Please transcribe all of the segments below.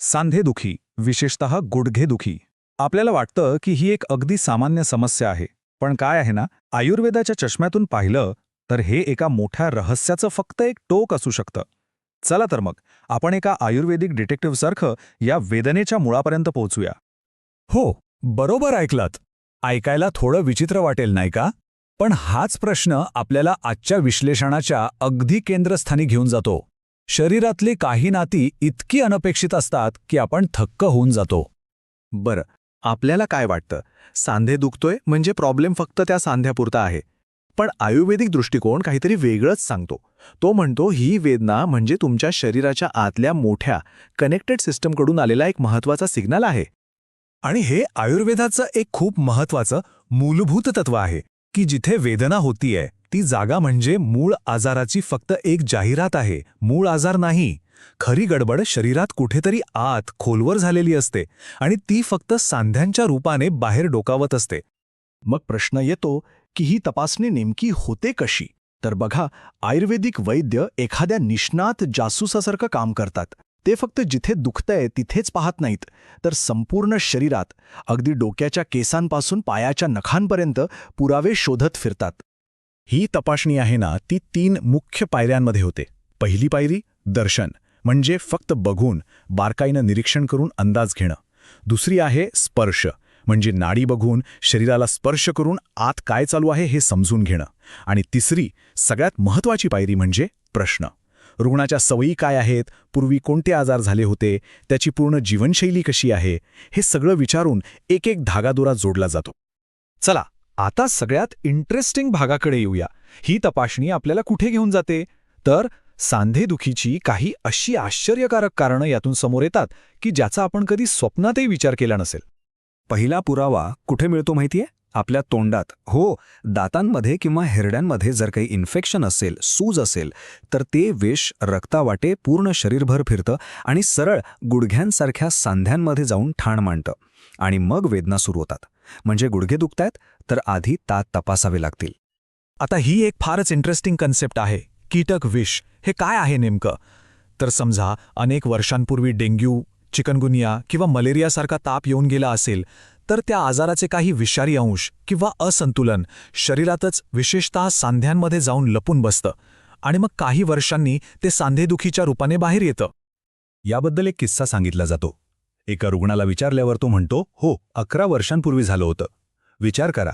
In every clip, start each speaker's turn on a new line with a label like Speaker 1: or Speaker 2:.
Speaker 1: सांधेदुखी विशेषतः गुडघेदुखी. आपल्याला वाटतं की ही एक अगदी सामान्य समस्या आहे पण काय आहे ना आयुर्वेदाच्या चष्म्यातून पाहिलं तर हे एका मोठ्या रहस्याचं फक्त एक टोक असू शकतं. चला तर मग आपण एका आयुर्वेदिक डिटेक्टिव्हसारखं या वेदनेच्या मुळापर्यंत पोहोचूया.
Speaker 2: हो बरोबर ऐकलात. ऐकायला थोडं विचित्र वाटेल नाही का? पण हाच प्रश्न आपल्याला आजच्या विश्लेषणाच्या अगदी केंद्रस्थानी घेऊन जातो. शरीरातली काही नाती इतकी अनपेक्षित असतात की आपण थक्क होऊन जातो.
Speaker 3: बरं आपल्याला काय वाटतं? सांधे दुखतोय म्हणजे प्रॉब्लेम फक्त त्या सांध्यापुरता आहे. पण आयुर्वेदिक दृष्टिकोन काहीतरी वेगळंच सांगतो. तो म्हणतो ही वेदना म्हणजे तुमच्या शरीराच्या आतल्या मोठ्या कनेक्टेड सिस्टमकडून आलेला एक महत्त्वाचा सिग्नल आहे.
Speaker 2: आणि हे आयुर्वेदाचं एक खूप महत्वाचं मूलभूत तत्व आहे की जिथे वेदना होतीये. ती जागा म्हणजे मूळ आजाराची फक्त एक जाहिरात आहे. मूळ आजार नाही. खरी गडबड शरीरात कुठेतरी आत खोलवर झालेली असते आणि ती फक्त सांध्यांच्या रूपाने बाहेर डोकावत असते.
Speaker 3: मग प्रश्न येतो की ही तपासणी नेमकी होते कशी? तर बघा आयुर्वेदिक वैद्य एखाद्या निष्णात जासूसासारखं काम करतात. ते फक्त जिथे दुखतंय तिथेच पाहत नाहीत. तर संपूर्ण शरीरात अगदी डोक्याच्या केसांपासून पायाच्या नखांपर्यंत पुरावे शोधत फिरतात.
Speaker 2: ही तपासणी आहे ना ती तीन मुख्य पायऱ्यांमध्ये होते. पहिली पायरी दर्शन म्हणजे फक्त बघून बारकाईनं निरीक्षण करून अंदाज घेणं. दुसरी आहे स्पर्श म्हणजे नाडी बघून शरीराला स्पर्श करून आत काय चालू आहे हे समजून घेणं. आणि तिसरी सगळ्यात महत्त्वाची पायरी म्हणजे प्रश्न. रुग्णाच्या सवयी काय आहेत? पूर्वी कोणते आजार झाले होते? त्याची पूर्ण जीवनशैली कशी आहे? हे सगळं विचारून एक एक धागादोरा जोडला जातो. चला आता सगळ्यात इंटरेस्टिंग भागाकडे येऊया. ही तपासणी आपल्याला कुठे घेऊन जाते? तर सांधेदुखीची काही अशी आश्चर्यकारक कारणं यातून समोर येतात की ज्याचा आपण कधी स्वप्नातही विचार केला नसेल.
Speaker 1: पहिला पुरावा कुठे मिळतो माहितीये? आपल्या तोंडात. हो दातांमध्ये किंवा हिरड्यांमध्ये जर काही इन्फेक्शन असेल सूज असेल तर ते विष रक्तावाटे पूर्ण शरीरभर फिरतं आणि सरळ गुडघ्यांसारख्या सांध्यांमध्ये जाऊन ठाण मांडतं आणि मग वेदना सुरू होतात. म्हणजे गुडघे दुखतायत तर आधी तात तपासावे लागतील.
Speaker 2: आता ही एक फारच इंटरेस्टिंग कन्सेप्ट आहे कीटक विष. हे काय आहे नेमकं? तर समजा अनेक वर्षांपूर्वी डेंग्यू चिकनगुनिया किंवा मलेरियासारखा ताप येऊन गेला असेल तर त्या आजाराचे काही विषारी अंश किंवा असंतुलन शरीरातच विशेषतः सांध्यांमध्ये जाऊन लपून बसतं आणि मग काही वर्षांनी ते सांधेदुखीच्या रूपाने बाहेर येतं.
Speaker 1: याबद्दल एक किस्सा सांगितला जातो. एका रुग्णाला विचारल्यावर तो म्हणतो हो अकरा वर्षांपूर्वी झालं होतं. विचार करा.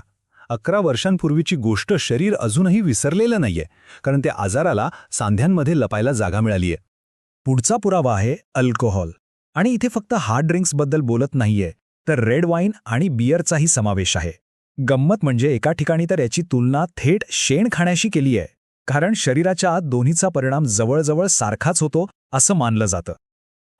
Speaker 1: अकरा वर्षांपूर्वीची गोष्ट शरीर अजूनही विसरलेलं नाहीये कारण त्या आजाराला सांध्यांमध्ये लपायला जागा मिळालीये. पुढचा पुरावा आहे अल्कोहोल. आणि इथे फक्त हार्ड ड्रिंक्सबद्दल बोलत नाहीये तर रेड वाईन आणि बियरचाही समावेश आहे. गंमत म्हणजे एका ठिकाणी तर याची तुलना थेट शेण खाण्याशी केली आहे कारण शरीराच्या आत दोन्हीचा परिणाम जवळजवळ सारखाच होतो असं मानलं जातं.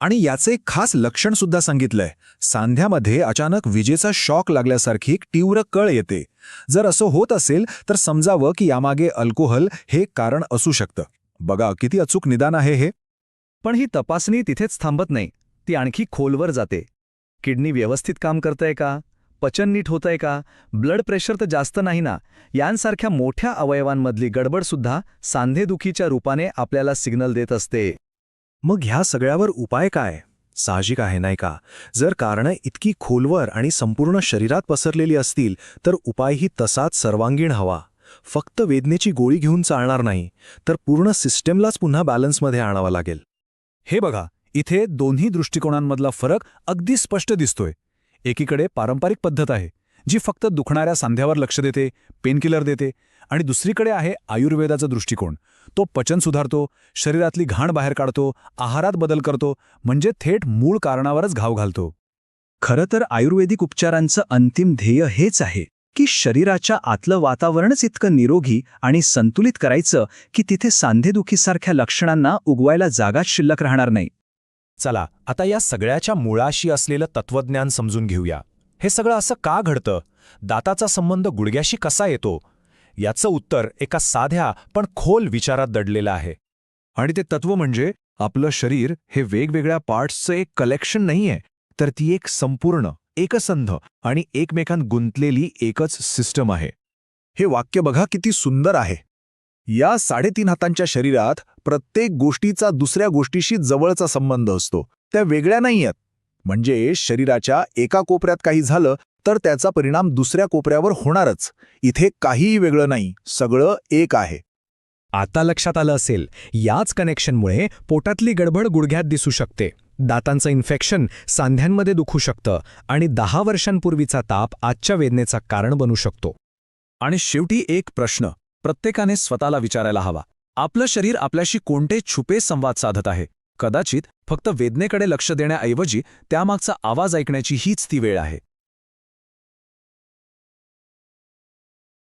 Speaker 1: आणि याचे एक खास लक्षण सुद्धा सांगितलंय. सांध्यामध्ये अचानक विजेचा शॉक लागल्यासारखी एक तीव्र कळ येते. जर असं होत असेल तर समजावं की यामागे अल्कोहोल हे कारण असू शकतं. बघा किती अचूक निदान आहे हे.
Speaker 4: पण ही तपासणी तिथेच थांबत नाही. ती आणखी खोलवर जाते. किडनी व्यवस्थित काम करतंय का? पचन नीट होतंय का? ब्लड प्रेशर तर जास्त नाही ना? यांसारख्या मोठ्या अवयवांमधली गडबडसुद्धा सांधेदुखीच्या रूपाने आपल्याला सिग्नल देत असते.
Speaker 3: मग ह्या सगळ्यावर उपाय काय? साहजिक आहे नाही का? जर कारणं इतकी खोलवर आणि संपूर्ण शरीरात पसरलेली असतील तर उपायही तसाच सर्वांगीण हवा. फक्त वेदनेची गोळी घेऊन चालणार नाही तर पूर्ण सिस्टमलाच पुन्हा बॅलन्समध्ये आणावा लागेल.
Speaker 2: हे बघा इथे दोन्ही दृष्टिकोनांमधला फरक अगदी स्पष्ट दिसतोय. एकीकडे पारंपरिक पद्धत आहे जी फक्त दुखणाऱ्या सांध्यावर लक्ष देते पेनकिलर देते आणि दुसरीकडे आहे आयुर्वेदाचा दृष्टिकोन. तो पचन सुधारतो शरीरातली घाण बाहेर काढतो आहारात बदल करतो म्हणजे थेट मूळ कारणावरच घाव घालतो.
Speaker 1: खरं तर आयुर्वेदिक उपचारांचं अंतिम ध्येय हेच आहे की शरीराच्या आतलं वातावरणच इतकं निरोगी आणि संतुलित करायचं की तिथे सांधेदुखीसारख्या लक्षणांना उगवायला जागाच शिल्लक राहणार नाही.
Speaker 2: चला आता या सगळ्याच्या मुळाशी असलेलं तत्वज्ञान समजून घेऊया. हे सगळं असं का घडतं? दाताचा संबंध गुडघ्याशी कसा येतो? याचं उत्तर एका साध्या पण खोल विचारात दडलेलं आहे.
Speaker 3: आणि ते तत्व म्हणजे आपलं शरीर हे वेगवेगळ्या पार्ट्सचं एक कलेक्शन नाहीये तर ती एक संपूर्ण एकसंध आणि एकमेकांत गुंतलेली एकच सिस्टम आहे. हे वाक्य बघा किती सुंदर आहे. या साडेतीन हातांच्या शरीरात प्रत्येक गोष्टीचा दुसऱ्या गोष्टीशी जवळचा संबंध असतो.
Speaker 2: त्या वेगळ्या नाही आहेत म्हणजे शरीराच्या एका कोपऱ्यात काही झालं तर त्याचा परिणाम दुसऱ्या कोपऱ्यावर होणारच. इथे काहीही वेगळं नाही सगळं एक आहे.
Speaker 5: आता लक्षात आलं असेल याच कनेक्शनमुळे पोटातली गडबड गुडघ्यात दिसू शकते. दातांचं इन्फेक्शन सांध्यांमध्ये दुखू शकतं आणि दहा वर्षांपूर्वीचा ताप आजच्या वेदनेचा कारण बनू शकतो.
Speaker 6: आणि शेवटी एक प्रश्न प्रत्येकाने स्वतःला विचारायला हवा. आपलं शरीर आपल्याशी कोणते छुपे संवाद साधत आहे? कदाचित फक्त वेदनेकडे लक्ष देण्याऐवजी त्यामागचा आवाज ऐकण्याची हीच ती वेळ आहे.